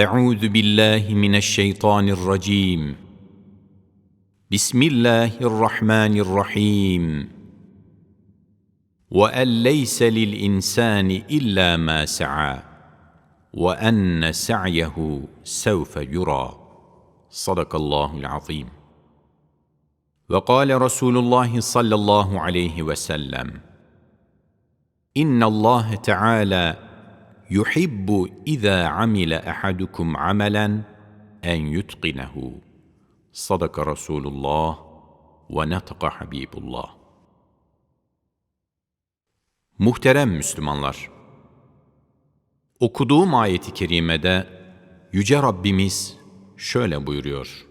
أعوذ بالله من الشيطان الرجيم. بسم الله الرحمن الرحيم. وأن ليس للإنسان إلا ما سعى وأن سعيه سوف يرى. صدق الله العظيم. وقال رسول الله صلى الله عليه وسلم إن الله تعالى يحب اذا عمل احدكم عملا ان يتقنه صدق رسول الله ونطق حبيب الله Muhterem Müslümanlar, okuduğum ayeti kerimede Yüce Rabbimiz şöyle buyuruyor.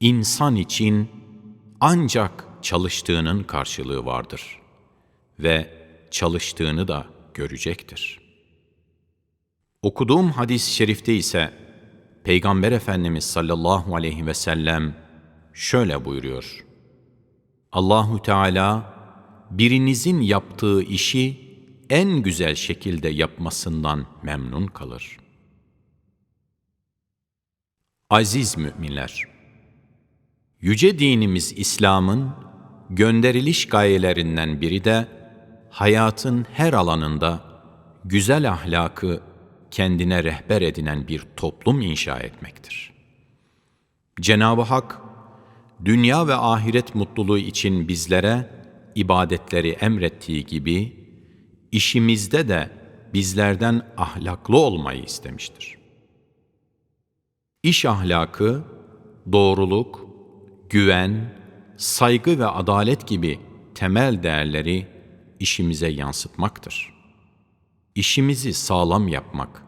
İnsan için ancak çalıştığının karşılığı vardır ve çalıştığını da görecektir. Okuduğum hadis-i şerifte ise Peygamber Efendimiz sallallahu aleyhi ve sellem şöyle buyuruyor. Allahu Teala birinizin yaptığı işi en güzel şekilde yapmasından memnun kalır. Aziz müminler, yüce dinimiz İslam'ın gönderiliş gayelerinden biri de hayatın her alanında güzel ahlakı kendine rehber edinen bir toplum inşa etmektir. Cenab-ı Hak, dünya ve ahiret mutluluğu için bizlere ibadetleri emrettiği gibi, işimizde de bizlerden ahlaklı olmayı istemiştir. İş ahlakı, doğruluk, güven, saygı ve adalet gibi temel değerleri işimize yansıtmaktır. İşimizi sağlam yapmak,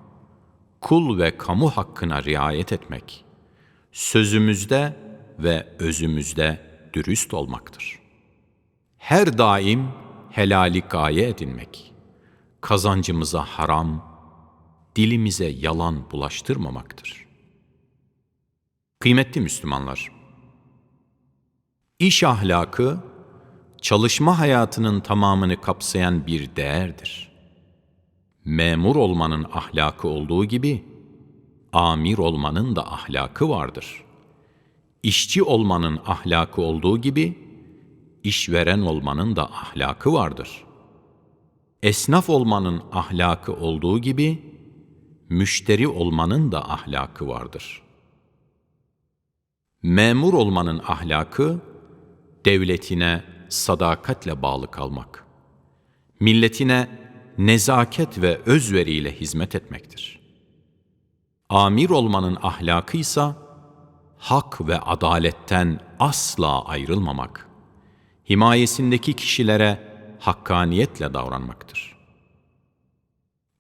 kul ve kamu hakkına riayet etmek, sözümüzde ve özümüzde dürüst olmaktır. Her daim helali gaye edinmek, kazancımıza haram, dilimize yalan bulaştırmamaktır. Kıymetli Müslümanlar, İş ahlakı, çalışma hayatının tamamını kapsayan bir değerdir. Memur olmanın ahlakı olduğu gibi, amir olmanın da ahlakı vardır. İşçi olmanın ahlakı olduğu gibi, işveren olmanın da ahlakı vardır. Esnaf olmanın ahlakı olduğu gibi, müşteri olmanın da ahlakı vardır. Memur olmanın ahlakı, devletine sadakatle bağlı kalmak, milletine nezaket ve özveriyle hizmet etmektir. Amir olmanın ahlakı ise hak ve adaletten asla ayrılmamak, himayesindeki kişilere hakkaniyetle davranmaktır.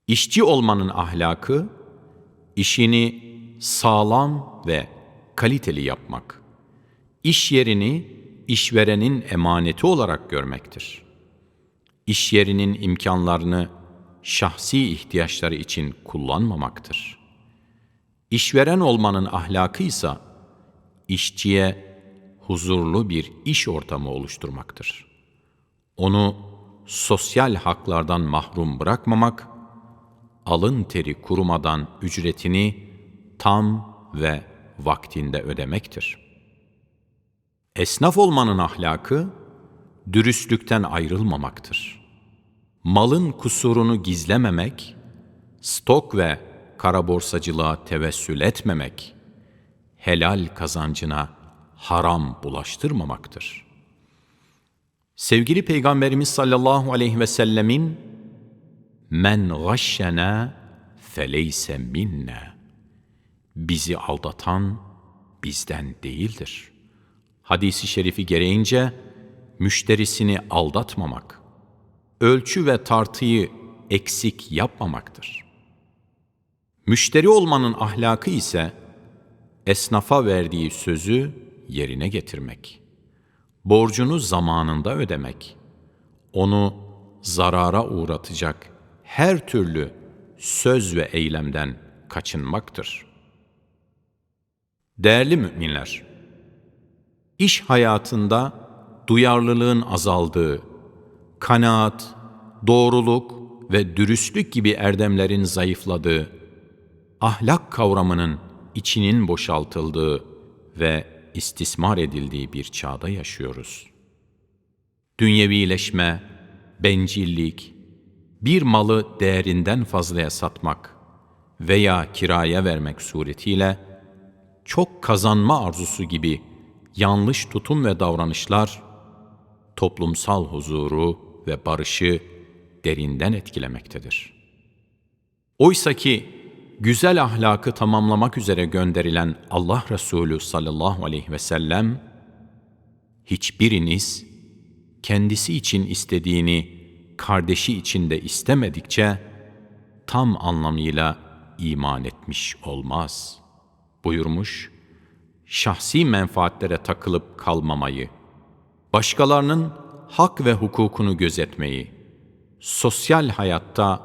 İşçi olmanın ahlakı, işini sağlam ve kaliteli yapmak, iş yerini işverenin emaneti olarak görmektir. İş yerinin imkanlarını şahsi ihtiyaçları için kullanmamaktır. İşveren olmanın ahlakı ise işçiye huzurlu bir iş ortamı oluşturmaktır. Onu sosyal haklardan mahrum bırakmamak, alın teri kurumadan ücretini tam ve vaktinde ödemektir.'' Esnaf olmanın ahlakı, dürüstlükten ayrılmamaktır. Malın kusurunu gizlememek, stok ve kara borsacılığa tevessül etmemek, helal kazancına haram bulaştırmamaktır. Sevgili Peygamberimiz sallallahu aleyhi ve sellemin men gashşena feleyse minna bizi aldatan bizden değildir.'' hadisi şerifi gereğince müşterisini aldatmamak, ölçü ve tartıyı eksik yapmamaktır. Müşteri olmanın ahlakı ise esnafa verdiği sözü yerine getirmek, borcunu zamanında ödemek, onu zarara uğratacak her türlü söz ve eylemden kaçınmaktır. Değerli müminler, iş hayatında duyarlılığın azaldığı, kanaat, doğruluk ve dürüstlük gibi erdemlerin zayıfladığı, ahlak kavramının içinin boşaltıldığı ve istismar edildiği bir çağda yaşıyoruz. Dünyevileşme, bencillik, bir malı değerinden fazlaya satmak veya kiraya vermek suretiyle çok kazanma arzusu gibi yanlış tutum ve davranışlar toplumsal huzuru ve barışı derinden etkilemektedir. Oysa ki güzel ahlakı tamamlamak üzere gönderilen Allah Resulü sallallahu aleyhi ve sellem, hiçbiriniz kendisi için istediğini kardeşi için de istemedikçe tam anlamıyla iman etmiş olmaz. Buyurmuş, şahsi menfaatlere takılıp kalmamayı, başkalarının hak ve hukukunu gözetmeyi, sosyal hayatta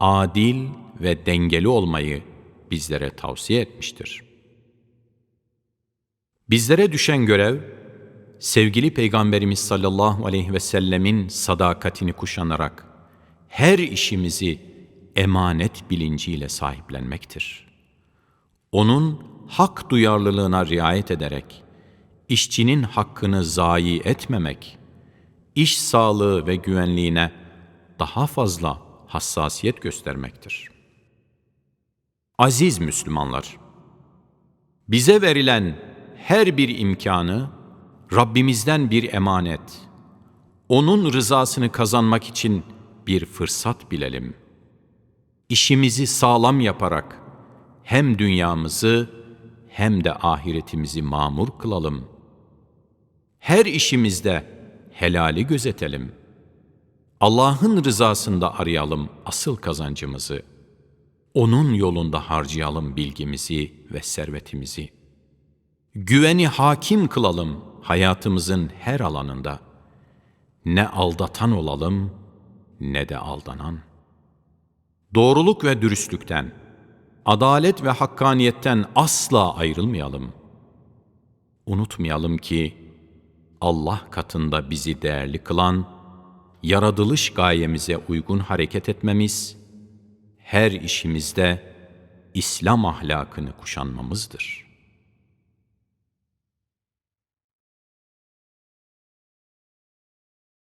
adil ve dengeli olmayı bizlere tavsiye etmiştir. Bizlere düşen görev, sevgili Peygamberimiz sallallahu aleyhi ve sellemin sadakatini kuşanarak her işimizi emanet bilinciyle sahiplenmektir. Onun hak duyarlılığına riayet ederek, işçinin hakkını zayi etmemek, iş sağlığı ve güvenliğine daha fazla hassasiyet göstermektir. Aziz Müslümanlar, bize verilen her bir imkanı Rabbimizden bir emanet, O'nun rızasını kazanmak için bir fırsat bilelim. İşimizi sağlam yaparak hem dünyamızı hem de ahiretimizi mamur kılalım. Her işimizde helali gözetelim. Allah'ın rızasında arayalım asıl kazancımızı. Onun yolunda harcayalım bilgimizi ve servetimizi. Güveni hakim kılalım hayatımızın her alanında. Ne aldatan olalım ne de aldanan. Doğruluk ve dürüstlükten, adalet ve hakkaniyetten asla ayrılmayalım. Unutmayalım ki Allah katında bizi değerli kılan, yaratılış gayemize uygun hareket etmemiz, her işimizde İslam ahlakını kuşanmamızdır.''